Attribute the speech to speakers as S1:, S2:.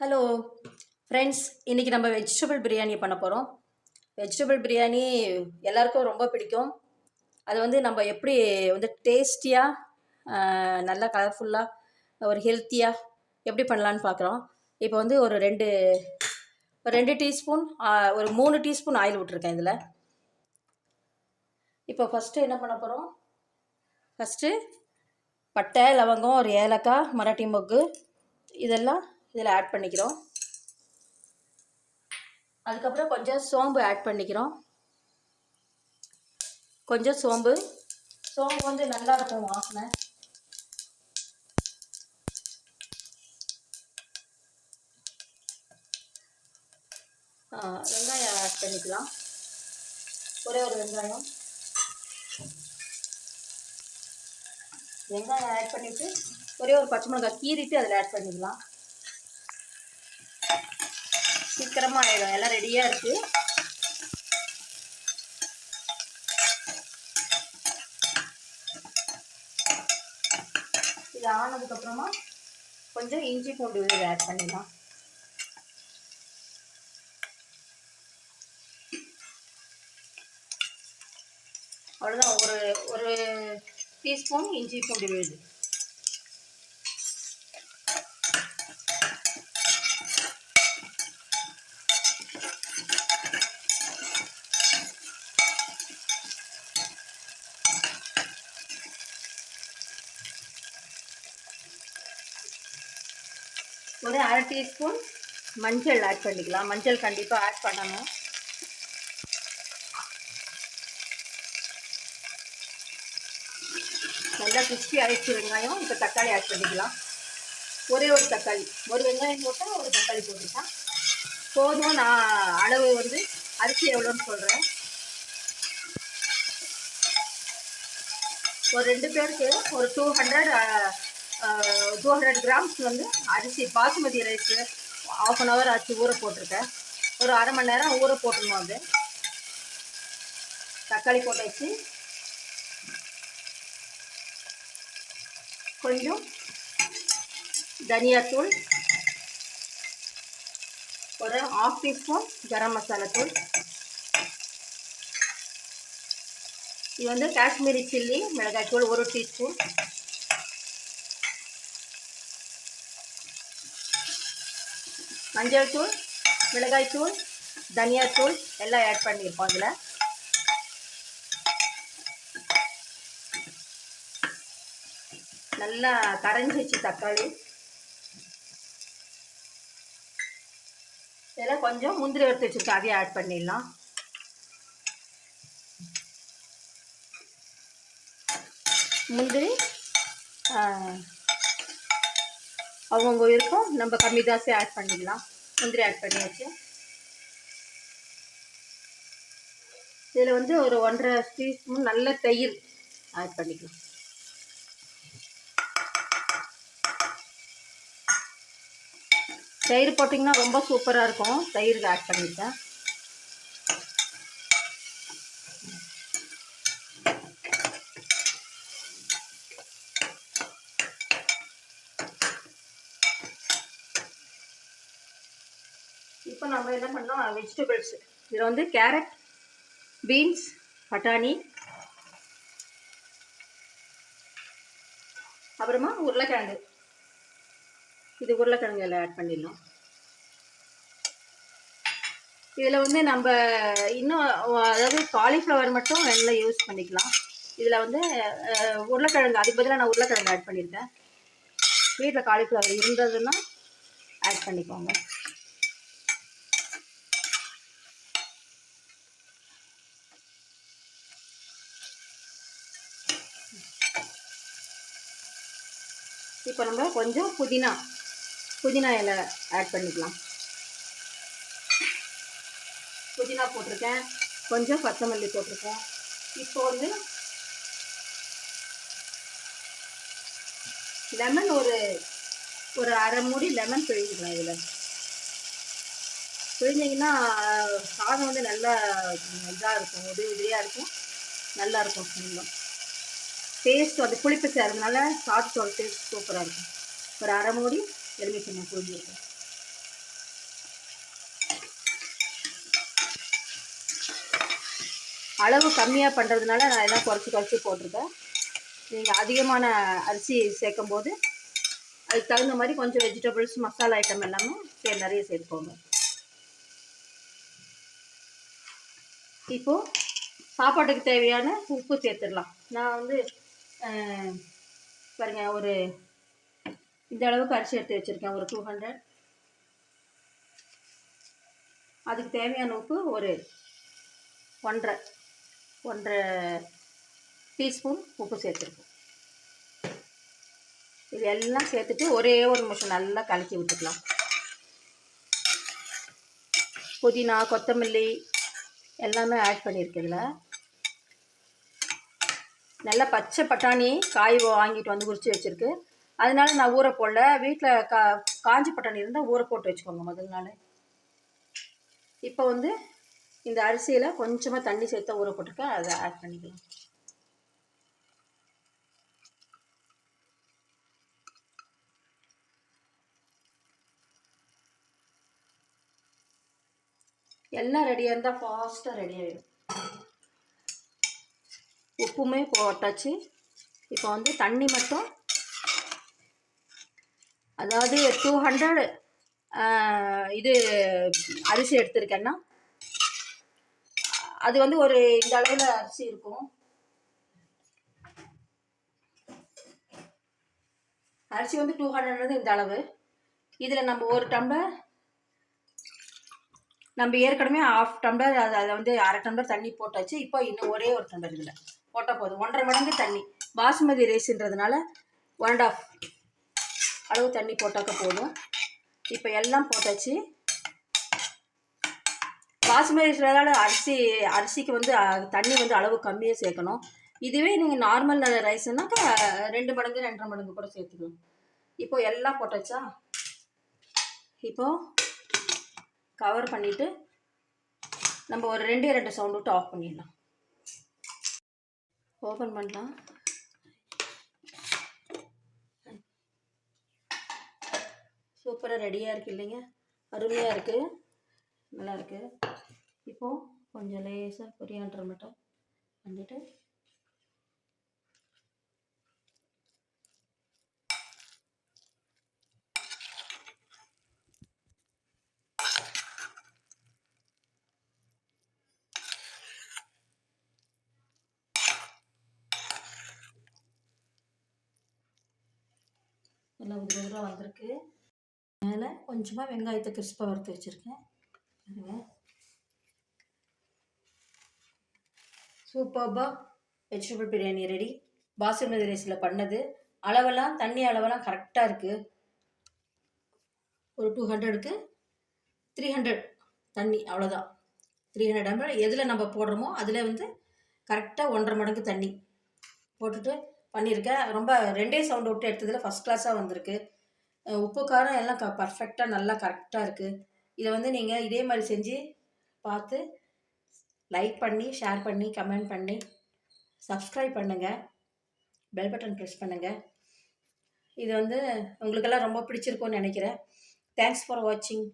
S1: Hello friends இன்றைக்கி நம்ம vegetable biryani பண்ண போகிறோம் வெஜிடபிள் பிரியாணி எல்லாருக்கும் ரொம்ப பிடிக்கும். அது வந்து நம்ம எப்படி வந்து டேஸ்டியாக நல்லா கலர்ஃபுல்லாக ஒரு ஹெல்த்தியாக எப்படி பண்ணலான்னு பார்க்குறோம் இப்போ வந்து ஒரு ரெண்டு ஒரு ரெண்டு டீஸ்பூன் ஒரு மூணு டீஸ்பூன் ஆயில் விட்ருக்கேன் இதில். இப்போ ஃபஸ்ட்டு என்ன பண்ண போகிறோம் ஃபஸ்ட்டு பட்டை லவங்கம் ஒரு ஏலக்காய் மராட்டி மொக்கு இதெல்லாம் இதில் ஆட் பண்ணிக்கிறோம். அதுக்கப்புறம் கொஞ்சம் சோம்பு ஆட் பண்ணிக்கிறோம். கொஞ்சம் சோம்பு. சோம்பு வந்து நல்லா இருக்கும் வாசனை. வெங்காயம் ஆட் பண்ணிக்கலாம். ஒரே ஒரு வெங்காயம். வெங்காயம் ஆட் பண்ணிவிட்டு ஒரே ஒரு பச்சை மிளகாய் கீறிட்டு அதில் ஆட் பண்ணிக்கலாம். சீக்கிரமாக ஆகிடும் எல்லாம் ரெடியாக இருக்குது இது ஆனதுக்கப்புறமா கொஞ்சம் இஞ்சி பூண்டு விழுது ஆட் பண்ணிடலாம். அவ்வளோதான் ஒரு ஒரு டீஸ்பூன் இஞ்சி பூண்டு விழுது. ஒரு அரை டீஸ்பூன் மஞ்சள் ஆட் பண்ணிக்கலாம். மஞ்சள் கண்டிப்பாக ஆட் பண்ணணும். நல்லா கிறிஸ்பி அரைச்சி வெங்காயம். இப்போ தக்காளி ஆட் பண்ணிக்கலாம். ஒரே ஒரு தக்காளி. ஒரு வெங்காயம் போட்டால் ஒரு தக்காளி போட்டுக்கலாம். போதும். நான் அளவு வந்து அரிசி எவ்வளோன்னு சொல்கிறேன் ஒரு ரெண்டு பேருக்கு ஒரு two hundred two hundred grams வந்து அரிசி basmati rice half an hour ஆச்சு ஊற போட்டிருக்கேன். ஒரு அரை மணி நேரம் ஊற போட்டுருணும் அது. தக்காளி போட்டாச்சு. கொஞ்சம் தனியாத்தூள் ஒரு ஆஃப் டீஸ்பூன் கரம் மசாலா தூள். இது வந்து காஷ்மீரி சில்லி மிளகாய் தூள் ஒரு டீஸ்பூன் மஞ்சள் தூள் மிளகாய் தூள் தனியாத்தூள் எல்லாம் ஆட் பண்ணியிருப்போம் அதில் நல்லா கரைஞ்சிச்சு தக்காளி. இதில் கொஞ்சம் முந்திரி எடுத்து வச்சுருக்கேன் அதையும் ஆட் பண்ணிடலாம். முந்திரி அவங்கவுங்க இருக்கும். நம்ம கம்மி தாசி ஆட் பண்ணிக்கலாம். முந்திரி ஆட் பண்ணியாச்சு. இதில் வந்து ஒரு ஒன்றரை டீஸ்பூன் நல்ல தயிர் ஆட் பண்ணிக்கலாம். தயிர் போட்டிங்கன்னா ரொம்ப சூப்பராக இருக்கும். தயிர் ஆட் பண்ணிட்டேன். இப்போ நம்ம என்ன பண்ணோம் வெஜிடபிள்ஸ் இதில் வந்து கேரட் பீன்ஸ் பட்டாணி அப்புறமா உருளைக்கிழங்கு. இது உருளைக்கிழங்கு எல்லாம் ஆட் பண்ணிடலாம். இதில் வந்து நம்ம இன்னும் அதாவது காலிஃப்ளவர் மட்டும் எல்லாம் யூஸ் பண்ணிக்கலாம். இதில் வந்து உருளைக்கிழங்கு அதுக்கு பதிலாக நான் உருளைக்கிழங்கு ஆட் பண்ணியிருக்கேன். வீட்டில் காலிஃப்ளவர் இருந்ததுன்னா ஆட் பண்ணிக்கோங்க. இப்போ நம்ம கொஞ்சம் புதினா புதினா இலை ஆட் பண்ணிக்கலாம். புதினா போட்டிருக்கேன். கொஞ்சம் கொத்தமல்லி போட்டிருக்கேன். இப்போ வந்து லெமன் ஒரு ஒரு அரை மூடி லெமன் பிழிஞ்சிக்கலாம் இதில். பிழிஞ்சிங்கன்னா சாதம் வந்து நல்லா இதாக இருக்கும் உதவி உதவியாக இருக்கும். நல்லாயிருக்கும் இன்னும் டேஸ்ட் அது புளிப்பு சேர்றதுனால சாதத்தோட டேஸ்ட் சூப்பராக இருக்கும். ஒரு அரை மூடி எலுமிச்சம்பழம் நான் புரிஞ்சிருக்கேன் அளவு கம்மியாக பண்ணுறதுனால நான் எல்லாம் குறைச்சி குறைச்சி போட்டிருக்கேன். நீங்கள் அதிகமான அரிசி சேர்க்கும்போது அதுக்கு தகுந்த மாதிரி கொஞ்சம் வெஜிடபிள்ஸ் மசாலா ஐட்டம் எல்லாமே சரி நிறைய சேர்த்துக்கோங்க. இப்போது சாப்பாட்டுக்கு தேவையான உப்பு சேர்த்துடலாம். நான் வந்து பாருங்க ஒரு இந்த அளவுக்கு அரிசி எடுத்து வச்சுருக்கேன் ஒரு டூ ஹண்ட்ரட் அதுக்கு தேவையான உப்பு ஒரு ஒன்றரை ஒன்றரை டீஸ்பூன் உப்பு சேர்த்துருக்கோம். இது எல்லாம் சேர்த்துட்டு ஒரே ஒரு நிமிஷம் நல்லா கலக்கி விட்டுக்கலாம். புதினா கொத்தமல்லி எல்லாமே ஆட் பண்ணியிருக்குதுல நல்லா பச்சை பட்டாணி காய் வாங்கிட்டு வந்து குறித்து வச்சுருக்கு. அதனால நான் ஊற போடல. வீட்டில் கா காஞ்சி பட்டாணி இருந்தால் ஊற போட்டு வச்சுக்கோங்க முதல் நாள். இப்போ வந்து இந்த அரிசியில் கொஞ்சமாக தண்ணி சேர்த்து ஊற போட்டிருக்கேன். அதை ஆட் பண்ணிக்கலாம். எல்லாம் ரெடியாக இருந்தால் ஃபாஸ்ட்டாக ரெடி ஆகிடும் உப்புமே போட்டாச்சு இப்போ வந்து தண்ணி மட்டும். அதாவது டூ ஹண்ட்ரட் இது அரிசி எடுத்திருக்கேன்னா அது வந்து ஒரு இந்த அளவில் அரிசி இருக்கும். அரிசி வந்து டூ ஹண்ட்ரட் இந்த அளவு. இதில் நம்ம ஒரு டம்ளர் நம்ம ஏற்கனவே ஆஃப் டம்ளர் அதை அதை வந்து அரை டம்ளர் தண்ணி போட்டாச்சு. இப்போ இன்னும் ஒரே ஒரு டம்ளர் இதில். போட்டால் போதும். ஒன்றரை மடங்கு தண்ணி. பாசுமதி ரைஸ்ன்றதுனால ஒன் அண்ட் ஆஃப் அளவு தண்ணி போட்டாக்க போதும். இப்போ எல்லாம் போட்டாச்சு. பாசுமதி ரைஸ்னால அரிசி அரிசிக்கு வந்து தண்ணி வந்து அளவு கம்மியாக சேர்க்கணும். இதுவே நீங்கள் நார்மல் ரைஸ்னாக்கா ரெண்டு மடங்கு ரெண்டரை மடங்கு கூட சேர்த்துக்கணும் இப்போ எல்லாம் போட்டாச்சா? இப்போ கவர் பண்ணிவிட்டு நம்ம ஒரு ரெண்டே ரெண்டு சவுண்ட் விட்டு ஆஃப் பண்ணிடலாம். ஓப்பன் பண்ணலாம். சூப்பராக ரெடியாக இருக்குது இல்லைங்க. அருமையாக இருக்குது நல்லாயிருக்கு இப்போது கொஞ்சம் லேசாக கொரியாண்டர் மட்டும் வந்துட்டு நல்லா உதிர உதிர வந்திருக்கு. மேலே கொஞ்சமாக வெங்காயத்தை கிறிஸ்பாக வறுத்து வச்சுருக்கேன். பாருங்க. சூப்பர்பாக வெஜிடபிள் பிரியாணி ரெடி பாசுமதி ரைஸில் பண்ணது. அளவெல்லாம் தண்ணி அளவெல்லாம் கரெக்டாக இருக்குது ஒரு டூ ஹண்ட்ரடுக்கு த்ரீ ஹண்ட்ரட் தண்ணி அவ்வளோதான் த்ரீ ஹண்ட்ரட் எம்எல் எதில் நம்ம போடுறோமோ அதில் வந்து கரெக்டாக ஒன்றரை மடங்கு தண்ணி போட்டுட்டு பண்ணியிருக்கேன். ரொம்ப ரெண்டே சவுண்ட் விட்டு எடுத்ததில் ஃபஸ்ட் கிளாஸாக வந்திருக்கு. உப்பு காரம் எல்லாம் க பர்ஃபெக்டாக நல்லா கரெக்டாக இருக்குது இதை வந்து நீங்கள் இதே மாதிரி செஞ்சு பார்த்து லைக் பண்ணி ஷேர் பண்ணி கமெண்ட் பண்ணி சப்ஸ்கிரைப் பண்ணுங்கள் பெல் பட்டன் ப்ரெஸ் பண்ணுங்கள் இது வந்து உங்களுக்கெல்லாம் ரொம்ப பிடிச்சிருக்கும்னு நினைக்கிறேன். தேங்க்ஸ் ஃபார் வாட்சிங்